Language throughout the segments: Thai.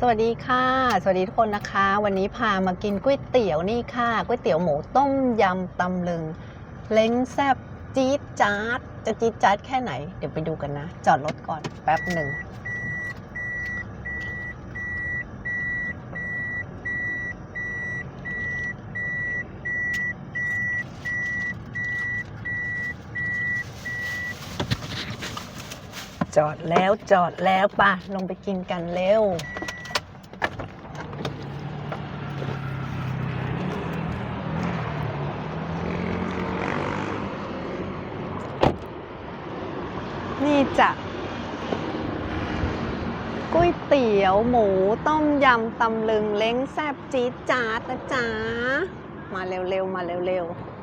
สวัสดีค่ะ สวัสดีทุกคนนะคะ วันนี้พามากินก๋วยเตี๋ยวนี่ค่ะก๋วยเตี๋ยวหมูต้มยำตำลึง เล้งแซบจี๊ดจ๊าดจะจี๊ดจ๊าดแค่ไหน เดี๋ยวไปดูกันนะ จอดรถก่อนแป๊บหนึ่งจอดแล้วจอดแล้วป่ะ ลงไปกินกันเร็ว นี่จะก๋วย เตี๋ยวหมูต้มยำตำลึงเล้งแซบจี๊ดจ๊าดนะจ๊ะ มาเร็วๆ มาเร็วๆ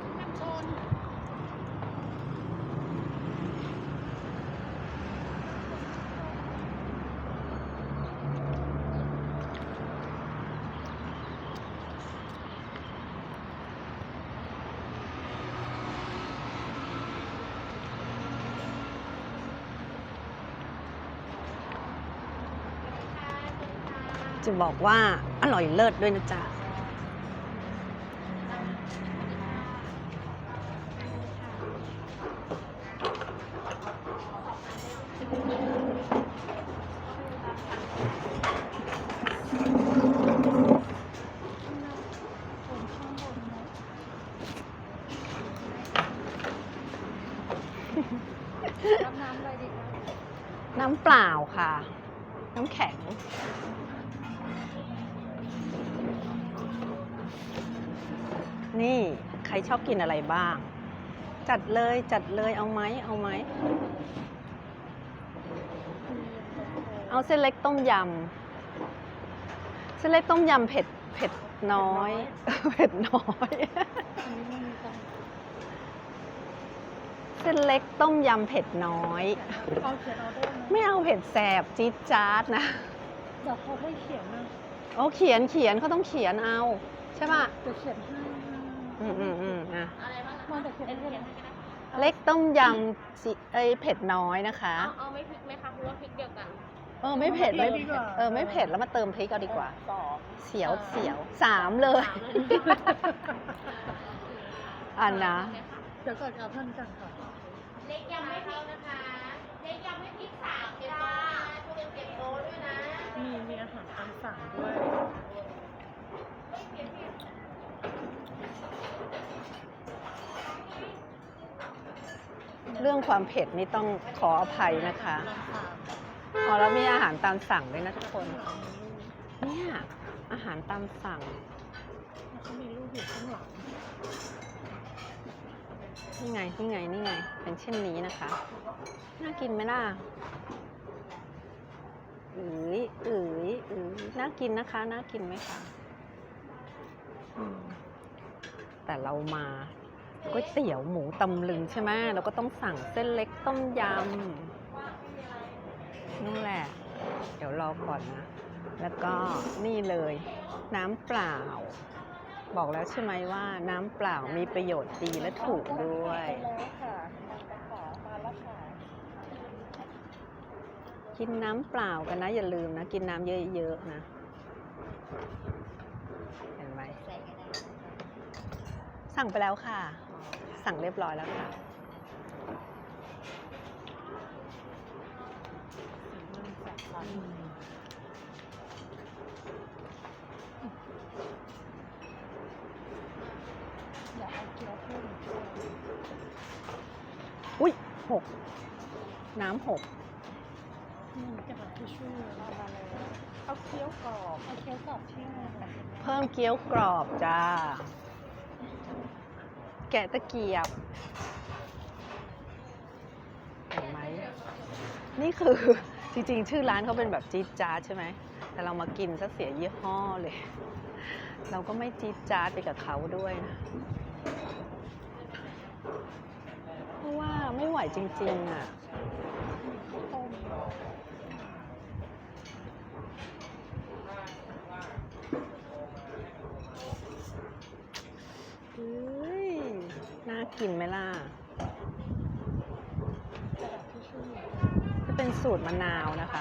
จะบอกว่าอร่อยเลิศด้วยนะจ๊ะรับน้ำอะไรดีคะน้ำเปล่าค่ะ น้ำแข็ง นี่ใครชอบกินอะไรบ้าง จัดเลยจัดเลยเอาไหมเอาไหม เอาเส้นเล็กต้มยำ เส้นเล็กต้มยำเผ็ดเผ็ดน้อย เผ็ดน้อยอันนี้ไม่มีตังค์เส้นเล็กต้มยำเผ็ดน้อย เอาเขียนออเดอร์นะไม่เอาเผ็ดแสบจี๊ดจ๊าดนะเดี๋ยวเขาให้เขียนนะโอ้เขียนเขียนเขาต้องเขียนเอา ใช่ป่ะ เดี๋ยวเขียนให้ อืมอืมอืมอะมาเดี๋ยวเขียนให้นะเล็กต้มยำจิเอ้ยเผ็ดน้อยนะคะ เอาเอาไม่พริกไหมคะเพราะว่าพริกเดียวกัน เออไม่เผ็ดไม่เออไม่เผ็ดแล้วมาเติมพริกเอาดีกว่า สองเสียวเสียวสามเลย อันนะ เดี๋ยวก่อนเอาท่านกันค่ะเล็กยำไม่พริกนะคะ เล็กยำไม่พริกสามจ้าทุเรียนเก็บโลด้วยนะ มีมีอาหารตามสั่งด้วย เรื่องความเผ็ดนี่ต้องขออภัยนะคะพอ๋อแล้วมีอาหารตามสั่งด้วยนะทุกคน เนี่ยอาหารตามสั่งแล้วก็มีลูกอยู่ข้างหลังนี่ไง นี่ไง นี่ไง เป็นเช่นนี้นะคะ น่ากินไหมล่ะอืออืออือน่ากินนะคะ น่ากินไหมคะแต่เรามา ก๋วยเตี๋ยวหมูตำลึงใช่ไหมเราก็ต้องสั่งเส้นเล็กต้มยำนั่นแหละ เดี๋ยวรอก่อนนะ แล้วก็นี่เลย น้ำเปล่า บอกแล้วใช่ไหมว่าน้ำเปล่ามีประโยชน์ดีและถูกด้วยแล้วค่ะมาแล้วค่ะกินน้ำเปล่ากันนะ อย่าลืมนะ กินน้ำเยอะๆนะ เห็นไหมสั่งไปแล้วค่ะ สั่งเรียบร้อยแล้วค่ะอยากเอาเกี๊ยวเพิ่มอุ้ยหก น้ำหกนี่จะแบบทิชชู่มาเลยเอาเกี๊ยวกรอบ เอาเกี๊ยวกรอบที่ไหนคะเพิ่มเกี๊ยวกรอบจ้า แกะตะเกียบ เห็นไหม นี่คือจริงๆ ชื่อร้านเขาเป็นแบบจี๊ดจ๊าดใช่ไหม แต่เรามากินซะเสียยี่ห้อเลย เราก็ไม่จี๊ดจ๊าดไปกับเขาด้วยนะ เพราะว่าไม่ไหวจริงๆอะ ต้ม เฮ้ย น่า กินไหมล่ะจะเป็นสูตรมะนาวนะคะ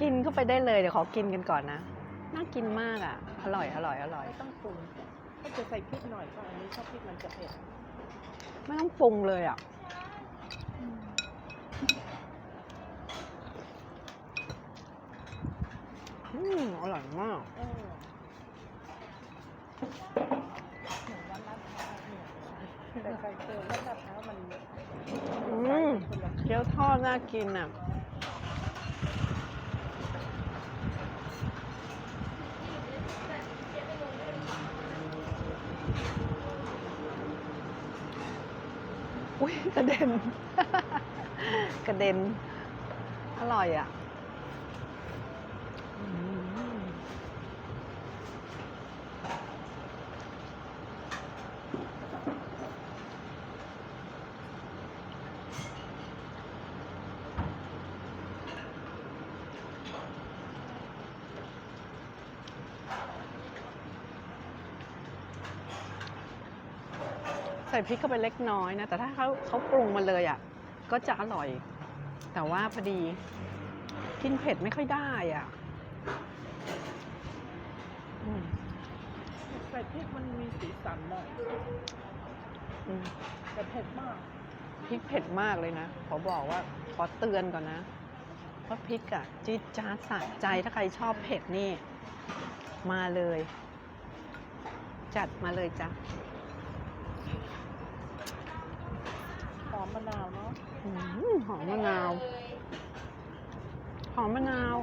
กินเข้าไปได้เลยเดี๋ยวขอกินกันก่อนนะ น่ากินมากอะ อร่อยอร่อยอร่อย ไม่ต้องปรุงก็จะใส่พริกหน่อยเพราะอันนี้ชอบพริกมันจะเผ็ดไม่ต้องปรุงเลยอะ อืมอร่อยมาก เออเหมือนร้านลาดพร้าวเนี่ยแต่ใส่เติมร้านลาดพร้าวมันอืม คนละเกี๊ยวทอดน่ากินอะ อุ้ยกระเด็น กระเด็น อร่อยอะ ส่พริกเข้าไปเล็กน้อยนะ แต่ถ้าเขาเขาปรุงมาเลยอะ ก็จะอร่อย แต่ว่าพอดี กินเผ็ดไม่ค่อยได้อะอืมใส่พริกมันมีสีสันหน่อยอืมแต่เผ็ดมาก พริกเผ็ดมากเลยนะ ขอบอกว่าขอเตือนก่อนนะว่าพริกอะจี๊ดจ๊าดสะใจถ้าใครชอบเผ็ดนี่ มาเลย จัดมาเลยจ้ะ อมมะนาวเนาะอืมหอมมะนาว หอมมะนาว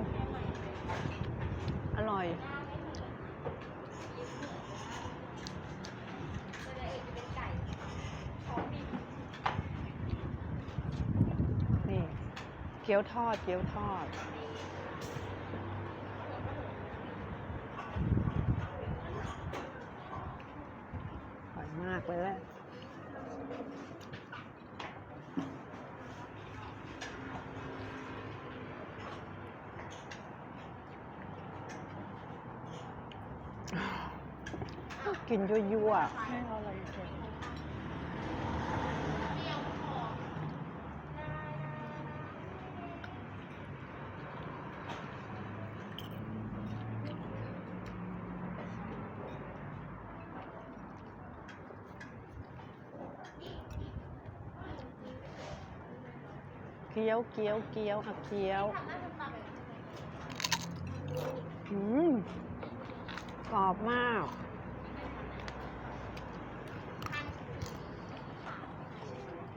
อร่อย นี่ เกี๊ยวทอด เกี๊ยวทอด อร่อยมากเลยแหละ กินยั่วๆไม่เอาอะไรเผ็ดเกี๊ยวเกี๊ยวเกี๊ยวอะเกี๊ยวอืมกรอบมาก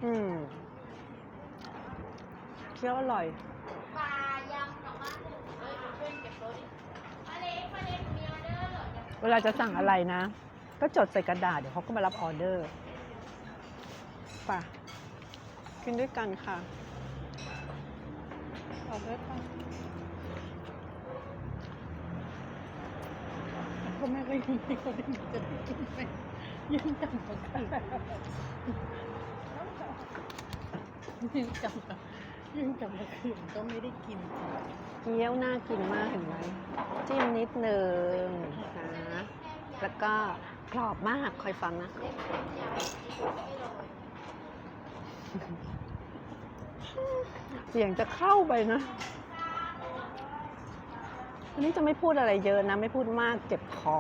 อืมเคี้ยวอร่อยปลายำกลับบ้านหนึ่งเอ้ยช่วยเก็บรถดิมาเล็กมาเล็กมีออเดอร์เวลาจะสั่งอะไรนะ ก็จดใส่กระดาษเดี๋ยวเขาก็มารับออเดอร์ป่ะกินด้วยกันค่ะเอาได้ปะก็ไม่ได้ยินที่เขาได้ยินจะได้กินไหมยืนจับกับคืน ยืนจับกับยืนจับกับคืนก็ไม่ได้กินเกี๊ยวน่ากินมากเห็นไหมจิ้มนิดหนึ่งนะแล้วก็กรอบมากคอยฟังนะเสียงจะเข้าไปนะวันนี้จะไม่พูดอะไรเยอะนะ ไม่พูดมากเจ็บคอ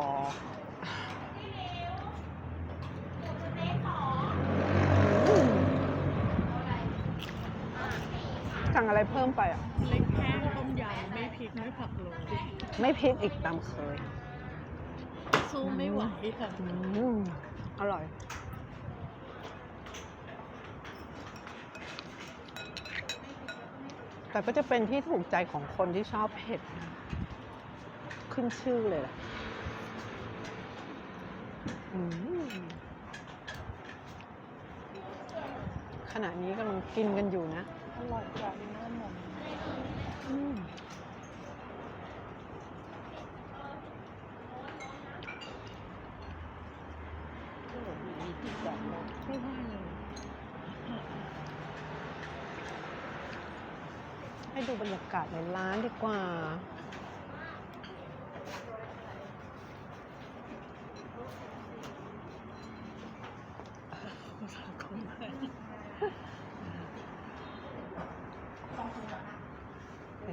สั่งอะไรเพิ่มไปอะ เล็กแห้งต้มยำไม่พริกไม่ผักโรยไม่พริกอีกตามเคย สู้ไม่ไหวค่ะอืมอร่อย แต่ก็จะเป็นที่ถูกใจของคนที่ชอบเผ็ดนะขึ้นชื่อเลยแหละอืมขณะนี้กำลังกินกันอยู่นะอ ร่อยจังน้ำมันอืมโอ้โหมีที่จอดรถไม่ว่าเลยให้ดูบรรยากาศในร้านดีกว่า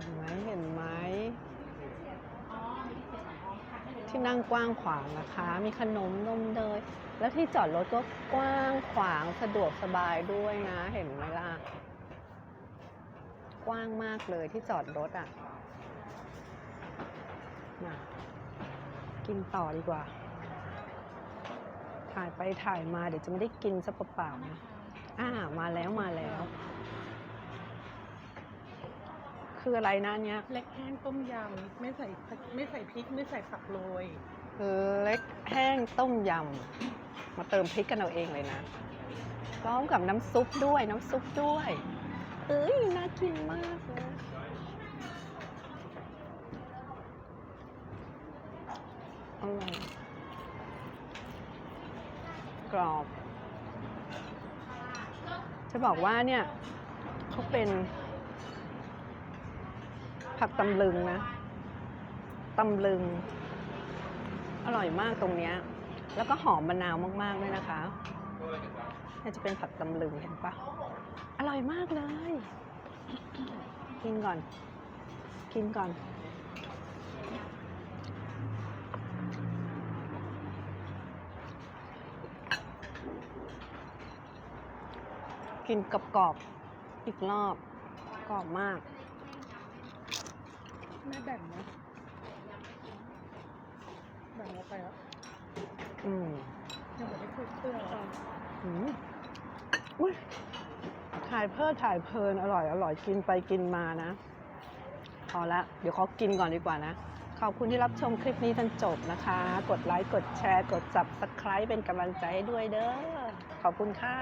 เห็นไหมเห็นไหมที่นั่งกว้างขวางนะคะ มีขนมนมเนยแล้วที่จอดรถก็กว้างขวางสะดวกสบายด้วยนะ เห็นไหมล่ะ กว้างมากเลยที่จอดรถอะ่ะนะกินต่อดีกว่า ถ่ายไปถ่ายมาเดี๋ยวจะไม่ได้กินสักเปล่าๆนะอ่ามาแล้วมาแล้ว คืออะไรนะเนี้ยเล็กแห้งต้มยำไม่ใส่ไม่ใส่พริกไม่ใส่ผักโรยเล็กแห้งต้มยำ มาเติมพริกกันเอาเองเลยนะพร้อมกับน้ำซุปด้วยน้ำซุปด้วยเอ้ยน่ากินมากเลยอร่อยกรอบ จะบอกว่าเนี่ยเขาเป็น ผักตำลึงนะตำลึง อร่อยมากตรงเนี้ย แล้วก็หอมมะนาวมากๆด้วยนะคะนี่ยจะเป็นผักตำลึงเห็นปะอร่อยมากเลย กินก่อน กินก่อน กินกรอบๆอีกรอบกรอบมาก ไม่แบ่งนะแบ่งเราไปแล้วอืมยังไม่ได้คลุกเครื่องอะอืมอุ้ยถ่ายเพลิดถ่ายเพลินอร่อยอร่อยกินไปกินมานะ พอละ เดี๋ยวเขากินก่อนดีกว่านะ ขอบคุณที่รับชมคลิปนี้จนจบนะคะ กดไลค์ กดแชร์ กด subscribe เป็นกำลังใจให้ด้วยเด้อ ขอบคุณค่ะ